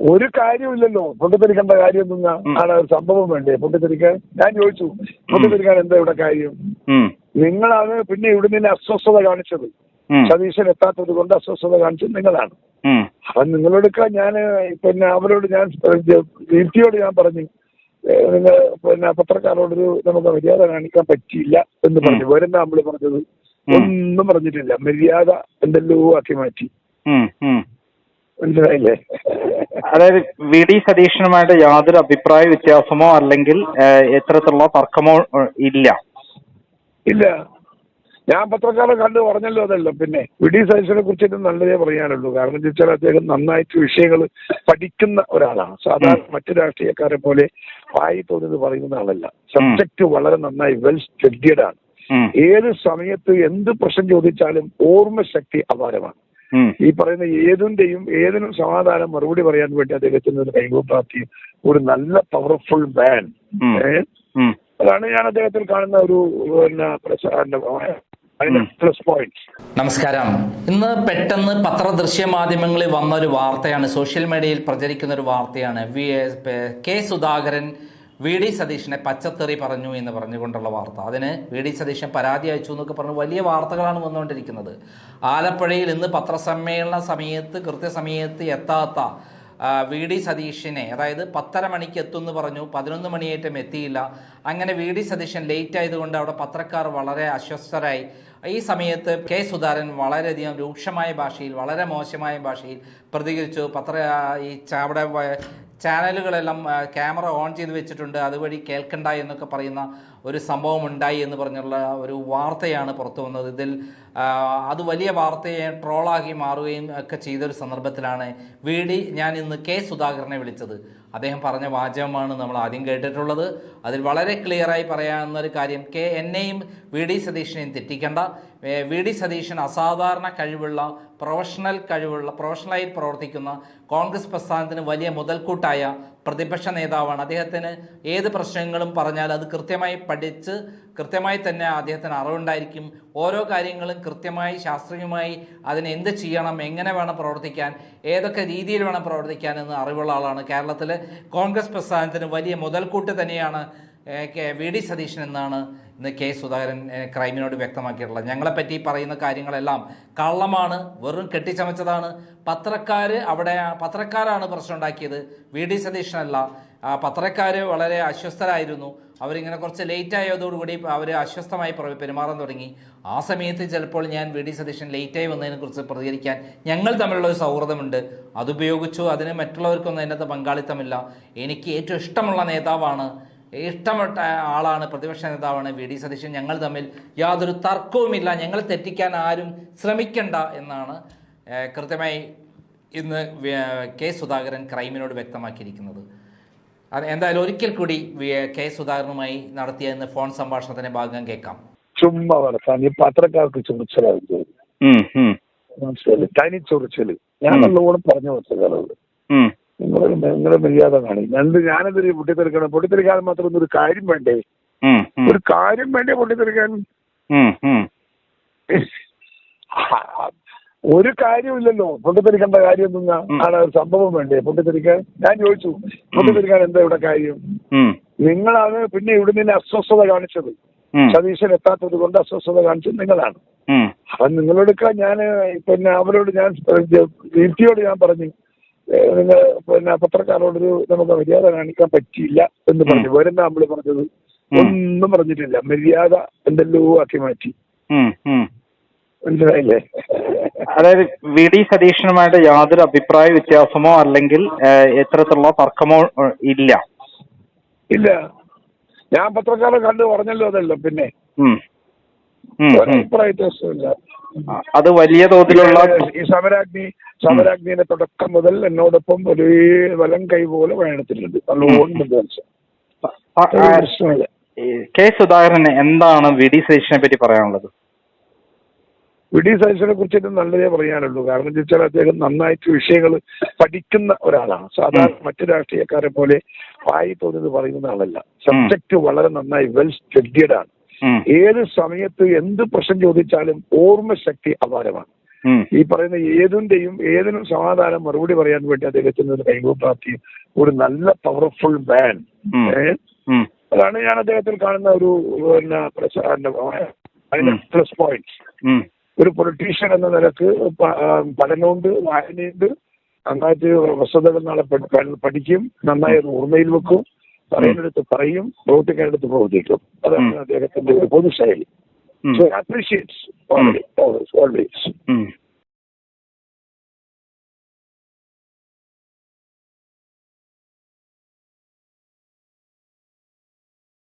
ഒരു കാര്യമില്ലല്ലോ പൊട്ടിത്തെറിക്കേണ്ട ഞാൻ- ആണ് ഒരു സംഭവം വേണ്ടേ? പൊട്ടിത്തെറിക്കാൻ ഞാൻ ചോദിച്ചു. പൊട്ടിത്തെറിക്കാൻ എന്താ ഇവിടെ കാര്യം? നിങ്ങളാണ് പിന്നെ ഇവിടെ നിന്ന് അസ്വസ്ഥത കാണിച്ചത്. സതീശൻ എത്താത്തത് കൊണ്ട് അസ്വസ്ഥത കാണിച്ചത് നിങ്ങളാണ്. അപ്പൊ നിങ്ങളോടൊക്കെ ഞാൻ പിന്നെ അവരോട് ഞാൻ ദീപ്തിയോട് ഞാൻ പറഞ്ഞു നിങ്ങൾ പിന്നെ പത്രക്കാരോടൊരു നമുക്ക് മര്യാദ കാണിക്കാൻ പറ്റിയില്ല എന്ന് പറഞ്ഞു. വേറെന്താ നമ്മൾ പറഞ്ഞത്? ഒന്നും പറഞ്ഞിട്ടില്ല. മര്യാദ എന്തെല്ലോ ആക്കി മാറ്റി. മനസ്സിലായില്ലേ? അതായത് വി ഡി സതീഷനുമായിട്ട് യാതൊരു അഭിപ്രായ വ്യത്യാസമോ അല്ലെങ്കിൽ എത്തരത്തിലുള്ള തർക്കമോ ഇല്ല. ഇല്ല. ഞാൻ പത്രക്കാരെ കണ്ട് പറഞ്ഞല്ലോ അതല്ലോ. പിന്നെ വി വിഡി സതീശനെ കുറിച്ചിട്ട് നല്ലതേ പറയാനുള്ളൂ. കാരണം എന്താ വെച്ചാൽ അദ്ദേഹം നന്നായിട്ട് വിഷയങ്ങൾ പഠിക്കുന്ന ഒരാളാണ്. സാധാരണ മറ്റു രാഷ്ട്രീയക്കാരെ പോലെ വായി തോന്നിയത് പറയുന്ന ആളല്ല. സബ്ജക്ട് വളരെ നന്നായി വെൽ സ്റ്റഡിയഡ് ആണ് ഏത് സമയത്ത് എന്ത് പ്രശ്നം ചോദിച്ചാലും ഓർമ്മശക്തി അപാരമാണ്. ഈ പറയുന്ന ഏതിന്റെയും ഏതിനും സമാധാനം മറുപടി പറയാൻ വേണ്ടി അദ്ദേഹത്തിന് ഒരു പ്രാപ്തി. ഒരു നല്ല പവർഫുൾ മാൻ. അതാണ് ഞാൻ അദ്ദേഹത്തിൽ കാണുന്ന ഒരു പിന്നെ നമസ്കാരം. ഇന്ന് പെട്ടെന്ന് പത്രദൃശ്യ മാധ്യമങ്ങളിൽ വന്ന ഒരു വാർത്തയാണ് സോഷ്യൽ മീഡിയയിൽ പ്രചരിക്കുന്ന ഒരു വാർത്തയാണ്. V K Sudhakaran V D സതീഷിനെ പച്ചത്തെറി പറഞ്ഞു എന്ന് പറഞ്ഞുകൊണ്ടുള്ള വാർത്ത. അതിന് വി ഡി സതീശൻ പരാതി അയച്ചു എന്നൊക്കെ പറഞ്ഞ് വലിയ വാർത്തകളാണ് വന്നുകൊണ്ടിരിക്കുന്നത്. ആലപ്പുഴയിൽ ഇന്ന് പത്രസമ്മേളന സമയത്ത് കൃത്യസമയത്ത് എത്താത്ത വി ഡി സതീഷിനെ അതായത് പത്തര മണിക്ക് എത്തുമെന്ന് പറഞ്ഞു പതിനൊന്ന് മണിയേറ്റം എത്തിയില്ല. അങ്ങനെ വി ഡി സതീശൻ ലേറ്റ് ആയതുകൊണ്ട് അവിടെ പത്രക്കാർ വളരെ അസ്വസ്ഥരായി. ഈ സമയത്ത് കെ സുധാരൻ വളരെയധികം രൂക്ഷമായ ഭാഷയിൽ വളരെ മോശമായ ഭാഷയിൽ പ്രതികരിച്ചു. പത്ര ഈ ചാവട ചാനലുകളെല്ലാം ക്യാമറ ഓൺ ചെയ്ത് വെച്ചിട്ടുണ്ട്. അതുവഴി കേൾക്കണ്ട എന്നൊക്കെ പറയുന്ന ഒരു സംഭവം ഉണ്ടായി എന്ന് പറഞ്ഞുള്ള ഒരു വാർത്തയാണ് പുറത്തു വന്നത്. ഇതിൽ അത് വലിയ വാർത്തയെ ട്രോളാക്കി മാറുകയും ഒക്കെ ചെയ്തൊരു സന്ദർഭത്തിലാണ് വി ഡി ഞാൻ ഇന്ന് കെ സുധാകരനെ വിളിച്ചത്. അദ്ദേഹം പറഞ്ഞ വാചകമാണ് നമ്മൾ ആദ്യം കേട്ടിട്ടുള്ളത്. അതിൽ വളരെ ക്ലിയറായി പറയാവുന്ന ഒരു കാര്യം കെ എന്നെയും വി ഡി സതീഷിനെയും തെറ്റിക്കേണ്ട. വി ഡി സതീശൻ അസാധാരണ കഴിവുള്ള പ്രൊഫഷണൽ കഴിവുള്ള പ്രൊഫഷണലായി പ്രവർത്തിക്കുന്ന കോൺഗ്രസ് പ്രസ്ഥാനത്തിന് വലിയ മുതൽക്കൂട്ടായ പ്രതിപക്ഷ നേതാവാണ്. അദ്ദേഹത്തിന് ഏത് പ്രശ്നങ്ങളും പറഞ്ഞാൽ അത് കൃത്യമായി പഠിച്ച് കൃത്യമായി തന്നെ അദ്ദേഹത്തിന് അറിവുണ്ടായിരിക്കും. ഓരോ കാര്യങ്ങളും കൃത്യമായി ശാസ്ത്രീയമായി അതിന് എന്ത് ചെയ്യണം എങ്ങനെ വേണം പ്രവർത്തിക്കാൻ ഏതൊക്കെ രീതിയിൽ വേണം പ്രവർത്തിക്കാൻ എന്ന് അറിവുള്ള ആളാണ് കേരളത്തിലെ കോൺഗ്രസ് പ്രസ്ഥാനത്തിന് വലിയ മുതൽക്കൂട്ട് തന്നെയാണ് വി ഡി സതീശൻ എന്നാണ് ഇന്ന് കെ സുധാകരൻ ക്രൈമിനോട് വ്യക്തമാക്കിയിട്ടുള്ളത്. ഞങ്ങളെപ്പറ്റി പറയുന്ന കാര്യങ്ങളെല്ലാം കള്ളമാണ് വെറും കെട്ടിച്ചമച്ചതാണ്. പത്രക്കാർ അവിടെ പത്രക്കാരാണ് പ്രശ്നം ഉണ്ടാക്കിയത്. വി ഡി സതീശനല്ല. പത്രക്കാർ വളരെ അസ്വസ്ഥരായിരുന്നു. അവരിങ്ങനെ കുറച്ച് ലേറ്റ് ആയതോടുകൂടി അവർ അസ്വസ്ഥമായി പ്ര- പെരുമാറാൻ തുടങ്ങി. ആ സമയത്ത് ചിലപ്പോൾ ഞാൻ വി ഡി സതീശൻ ലേറ്റായി വന്നതിനെക്കുറിച്ച് പ്രതികരിക്കാൻ ഞങ്ങൾ തമ്മിലുള്ള ഒരു സൗഹൃദമുണ്ട്. അതുപയോഗിച്ചു അതിന് മറ്റുള്ളവർക്കൊന്നും അതിനകത്ത് പങ്കാളിത്തമില്ല. എനിക്ക് ഏറ്റവും ഇഷ്ടമുള്ള നേതാവാണ് ഇഷ്ടപ്പെട്ട ആളാണ് പ്രതിപക്ഷ നേതാവാണ് വി ഡി സതീശൻ. ഞങ്ങൾ തമ്മിൽ യാതൊരു തർക്കവുമില്ല. ഞങ്ങൾ തെറ്റിക്കാൻ ആരും ശ്രമിക്കണ്ട എന്നാണ് കൃത്യമായി ഇന്ന് കെ സുധാകരൻ ക്രൈമിനോട് വ്യക്തമാക്കിയിരിക്കുന്നത്. അത് എന്തായാലും ഒരിക്കൽ കൂടി കെ സുധാകരനുമായി നടത്തിയ ഇന്ന് ഫോൺ സംഭാഷണത്തിന്റെ ഭാഗം കേൾക്കാം. ചുമ്മാ വളർത്താൻ ഈ പത്രക്കാർക്ക് ചൊറിച്ചലാവും തനി ചൊറിച്ചൽ. ഞാൻ നല്ലോണം പറഞ്ഞു ഉം, നിങ്ങൾ നിങ്ങളെ മര്യാദ കാണി രണ്ട് ഞാനെന്തൊരു പൊട്ടിത്തെറിക്കണം പൊട്ടിത്തെറിക്കാൻ മാത്രം ഒന്നൊരു ഒരു കാര്യം വേണ്ടേ ഒരു കാര്യം വേണ്ടേ പൊട്ടിത്തെറിക്കാൻ. ഒരു കാര്യമില്ലല്ലോ പൊട്ടിത്തെറിക്കേണ്ട കാര്യമൊന്നും. ആണ് ഒരു സംഭവം വേണ്ടേ പൊട്ടിത്തെറിക്കാൻ ഞാൻ ചോദിച്ചു പൊട്ടിത്തെറിക്കാൻ എന്താ ഇവിടെ കാര്യം നിങ്ങളാണ് പിന്നെ ഇവിടെ നിന്ന് അസ്വസ്ഥത കാണിച്ചത് സതീശൻ എത്താത്തത് കൊണ്ട് അസ്വസ്ഥത കാണിച്ചത് നിങ്ങളാണ് അപ്പൊ നിങ്ങളോടൊക്കെ ഞാൻ പിന്നെ അവരോട് ഞാൻ വീട്ടിയോട് ഞാൻ പറഞ്ഞു നിങ്ങൾ പിന്നെ പത്രക്കാരോടൊരു നമുക്ക് മര്യാദ കാണിക്കാൻ പറ്റിയില്ല എന്ന് പറഞ്ഞു. വരുന്ന നമ്മൾ പറഞ്ഞത്? ഒന്നും പറഞ്ഞിട്ടില്ല. മര്യാദ എന്തെല്ലോ ആക്കി മാറ്റി. മനസ്സിലായില്ലേ? അതായത് വി ഡി സതീഷനുമായിട്ട് യാതൊരു അഭിപ്രായ വ്യത്യാസമോ അല്ലെങ്കിൽ എത്രത്തിലുള്ള തർക്കമോ ഇല്ല. ഇല്ല. ഞാൻ പത്രക്കാരെ കണ്ട് പറഞ്ഞല്ലോ അതല്ലോ പിന്നെ. അഭിപ്രായ വ്യത്യാസമില്ല. അത് വലിയ തോതിലുള്ള ഈ സമരാഗ്നി സമരാഗ്നിയുടെ തുടക്കം മുതൽ എന്നോടൊപ്പം ഒരു വലം കൈ പോലെ വേണത്തിട്ടുണ്ട് നല്ലോണം കെ സുധാകരന് എന്താണ് വിഡി ഡി സതീശനെ പറ്റി പറയാനുള്ളത്? വിഡി സതീശനെ കുറിച്ചിട്ട് നല്ലതേ പറയാനുള്ളൂ. കാരണം വെച്ചാൽ അദ്ദേഹം നന്നായിട്ട് വിഷയങ്ങൾ പഠിക്കുന്ന ഒരാളാണ്. സാധാരണ മറ്റു രാഷ്ട്രീയക്കാരെ പോലെ വായി തോന്നിയത് പറയുന്ന ആളല്ല. സബ്ജക്ട് വളരെ നന്നായി വെൽ സ്റ്റഡിയഡ് ആണ്. ഏത് സമയത്ത് എന്ത് പ്രശ്നം ചോദിച്ചാലും ഓർമ്മശക്തി അപാരമാണ് ഉം. ഈ പറയുന്ന ഏതിന്റെയും ഏതിനും സമാധാനം മറുപടി പറയാൻ വേണ്ടി അദ്ദേഹത്തിന് ഒരു കഴിവ് പ്രാപ്തി ഒരു നല്ല പവർഫുൾ മാൻ. അതാണ് ഞാൻ അദ്ദേഹത്തിൽ കാണുന്ന ഒരു പിന്നെ. പ്ലസ് പോയിന്റ്സ് ഉം. ഒരു പൊളിറ്റീഷ്യൻ എന്ന നിലയ്ക്ക് പഠനമുണ്ട് വായനയുണ്ട് നന്നായിട്ട് വസ്തുതകൾ നാളെ പഠി- പഠി- പഠിക്കും നന്നായി ഓർമ്മയിൽ വെക്കും പറയുന്നിടത്ത് പറയും പ്രവർത്തിക്കേണ്ടത് പ്രവർത്തിക്കും. അതാണ്. അദ്ദേഹത്തിന്റെ ഒരു പൊതുശൈലി ശൈലി. So appreciates always always.